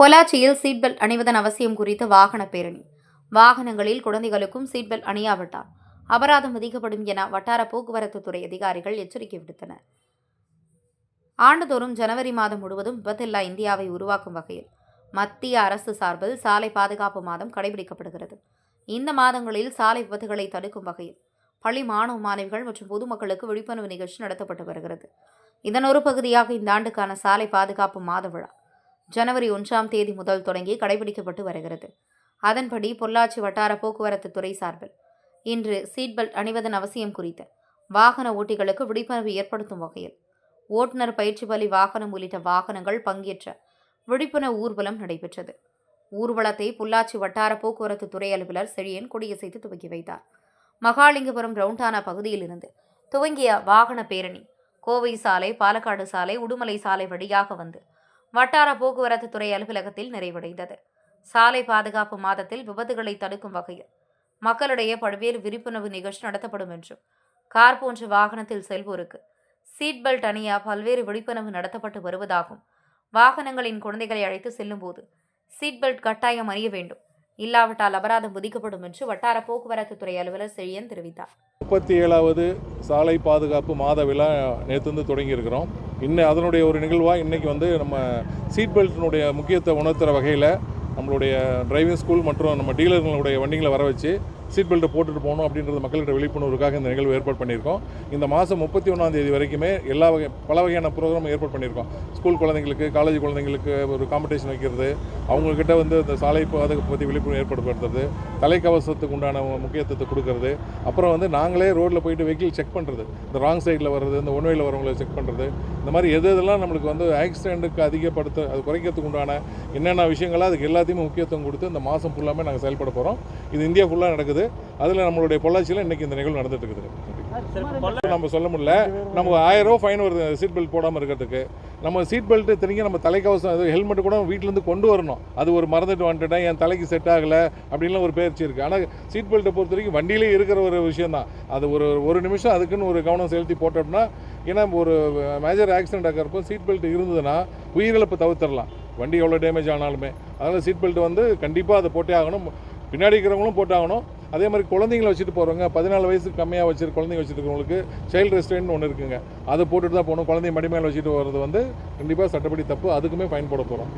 பொள்ளாச்சியில் seat belt அணிவதன் அவசியம் குறித்து வாகன பேரணி. வாகனங்களில் குழந்தைகளுக்கும் சீட் பெல்ட் அணியாவிட்டால் அபராதம் விதிக்கப்படும் என வட்டார போக்குவரத்து துறை அதிகாரிகள் எச்சரிக்கை விடுத்தனர். ஆண்டுதோறும் ஜனவரி மாதம் முழுவதும் விபத்தில்லா இந்தியாவை உருவாக்கும் வகையில் மத்திய அரசு சார்பில் சாலை பாதுகாப்பு மாதம் கடைபிடிக்கப்படுகிறது. இந்த மாதங்களில் சாலை விபத்துகளை தடுக்கும் வகையில் பள்ளி மாணவ மாணவிகள் மற்றும் பொதுமக்களுக்கு விழிப்புணர்வு நிகழ்ச்சி நடத்தப்பட்டு வருகிறது. இதன் ஒரு பகுதியாக இந்த ஆண்டுக்கான சாலை பாதுகாப்பு மாத விழா ஜனவரி ஒன்றாம் தேதி முதல் தொடங்கி கடைபிடிக்கப்பட்டு வருகிறது. அதன்படி பொள்ளாச்சி வட்டார போக்குவரத்து துறை சார்பில் இன்று சீட் பெல்ட் அணிவதன் அவசியம் குறித்து வாகன ஓட்டிகளுக்கு விழிப்புணர்வு ஏற்படுத்தும் வகையில் ஓட்டுநர் பயிற்சி பலி வாகனம் உள்ளிட்ட வாகனங்கள் பங்கேற்ற விழிப்புணர்வு ஊர்வலம் நடைபெற்றது. ஊர்வலத்தை பொள்ளாச்சி வட்டார போக்குவரத்து துறை அலுவலர் செழியன் கொடியசைத்து துவக்கி வைத்தார். மகாலிங்கபுரம் ரவுண்டானா பகுதியிலிருந்து துவங்கிய வாகன பேரணி கோவை சாலை பாலக்காடு சாலை உடுமலை சாலை வழியாக வந்து வட்டார போக்குவரத்து துறை அலுவலகத்தில் நிறைவடைந்தது. சாலை பாதுகாப்பு மாதத்தில் விபத்துகளை தடுக்கும் வகையில் மக்களிடையே பல்வேறு விழிப்புணர்வு நிகழ்ச்சி நடத்தப்படும் என்றும் கார் போன்ற வாகனத்தில் செல்வோருக்கு சீட் பெல்ட் அணிய பல்வேறு விழிப்புணர்வு நடத்தப்பட்டு வருவதாகவும் வாகனங்களின் குழந்தைகளை அழைத்து செல்லும்போது சீட் பெல்ட் கட்டாயம் அறிய வேண்டும். இல்லாவிட்டால் அபராதம் விதிக்கப்படும் என்று வட்டார போக்குவரத்து துறை அலுவலர் செழியன் தெரிவித்தார். முப்பத்தி ஏழாவது சாலை பாதுகாப்பு மாத விழா நேற்று தொடங்கியிருக்கிறோம். இன்னும் அதனுடைய ஒரு நிகழ்வாக இன்றைக்கி வந்து நம்ம சீட் பெல்ட்டினுடைய முக்கியத்தை உணர்த்துகிற வகையில் நம்மளுடைய டிரைவிங் ஸ்கூல் மற்றும் நம்ம டீலர்களுடைய வண்டிகளை வர வச்சு சீட் பெல்ட்டை போட்டுட்டு போகணும் அப்படின்றது மக்கள்கிட்ட விழிப்புணர்வுக்காக இந்த நிகழ்வு ஏற்பாடு பண்ணியிருக்கோம். இந்த மாதம் முப்பத்தி ஒன்றாம் தேதி வரைக்குமே எல்லா வகை பல வகையான ப்ரோக்ராம் ஏற்பாடு பண்ணியிருக்கோம். ஸ்கூல் குழந்தைங்களுக்கு காலேஜ் குழந்தைங்களுக்கு ஒரு காம்படிஷன் வைக்கிறது அவங்கக்கிட்ட வந்து இந்த சாலை பாதுகாப்பு பற்றி விழிப்புணர்வு ஏற்படுத்துறது தலைக்கவசத்துக்கு உண்டான முக்கியத்துவத்தை கொடுக்கறது அப்புறம் வந்து நாங்களே ரோட்டில் போயிட்டு வெஹிக்கிள் செக் பண்ணுறது இந்த ராங் சைடில் வர்றது இந்த ஒன் வேல வரவங்களை செக் பண்ணுறது இந்த மாதிரி எது எதெல்லாம் நம்மளுக்கு வந்து ஆக்சிடென்ட்டுக்கு அதிகப்படுத்த அது குறைக்கிறதுக்கு உண்டான என்னென்ன விஷயங்களோ அதுக்கு எல்லாத்தையுமே முக்கியத்துவம் கொடுத்து இந்த மாதம் ஃபுல்லாமே நாங்கள் செயல்பட போகிறோம் இது இந்தியா ஃபுல்லாக நடக்குது. அதில் நம்மளுடைய பொள்ளாச்சியில் இன்றைக்கி இந்த நிகழ்வு நடந்துட்டு இருக்குது நம்ம சொல்ல முடியல. நமக்கு ஆயிரம் ரூபா ஃபைன் வருது சீட் பெல்ட் போடாமல் இருக்கிறதுக்கு. நம்ம சீட் பெல்ட் இத்தனைக்கும் நம்ம தலைக்கவசம் அது ஹெல்மெட் கூட வீட்டிலேருந்து கொண்டு வரணும். அது ஒரு மறந்துட்டு வந்துட்டேன் என் தலைக்கு செட் ஆகலை அப்படின்லாம் ஒரு பயிற்சி இருக்குது ஆனால் சீட் பெல்ட்டை பொறுத்த வரைக்கும் வண்டியிலே இருக்கிற ஒரு விஷயம் தான் அது ஒரு ஒரு நிமிஷம் அதுக்குன்னு ஒரு கவனம் செலுத்தி போட்டோம்னா ஏன்னா ஒரு மேஜர் ஆக்சிடென்ட் ஆகிறப்போ சீட் பெல்ட் இருந்ததுன்னா உயிரிழப்பு தவிர்த்திடலாம். வண்டி எவ்வளோ டேமேஜ் ஆனாலுமே. அதனால் சீட் பெல்ட் வந்து கண்டிப்பாக அதை போட்டே ஆகணும். பின்னாடி இருக்கிறவங்களும் போட்டாகணும். அதே மாதிரி குழந்தைங்களை வச்சுட்டு போகிறவங்க பதினாலு வயசுக்கு கம்மியாக வச்சுருக்க குழந்தைங்க வச்சுட்டு இருக்கவங்களுக்கு சைல்டு ரெஸ்டாரண்ட் ஒன்று இருக்குங்க. அதை போட்டுட்டு தான் போகணும். குழந்தைய மடி மேலே வச்சுட்டு வர்றது வந்து கண்டிப்பாக சட்டப்படி தப்பு. அதுக்குமே ஃபைன் போட போகிறோம்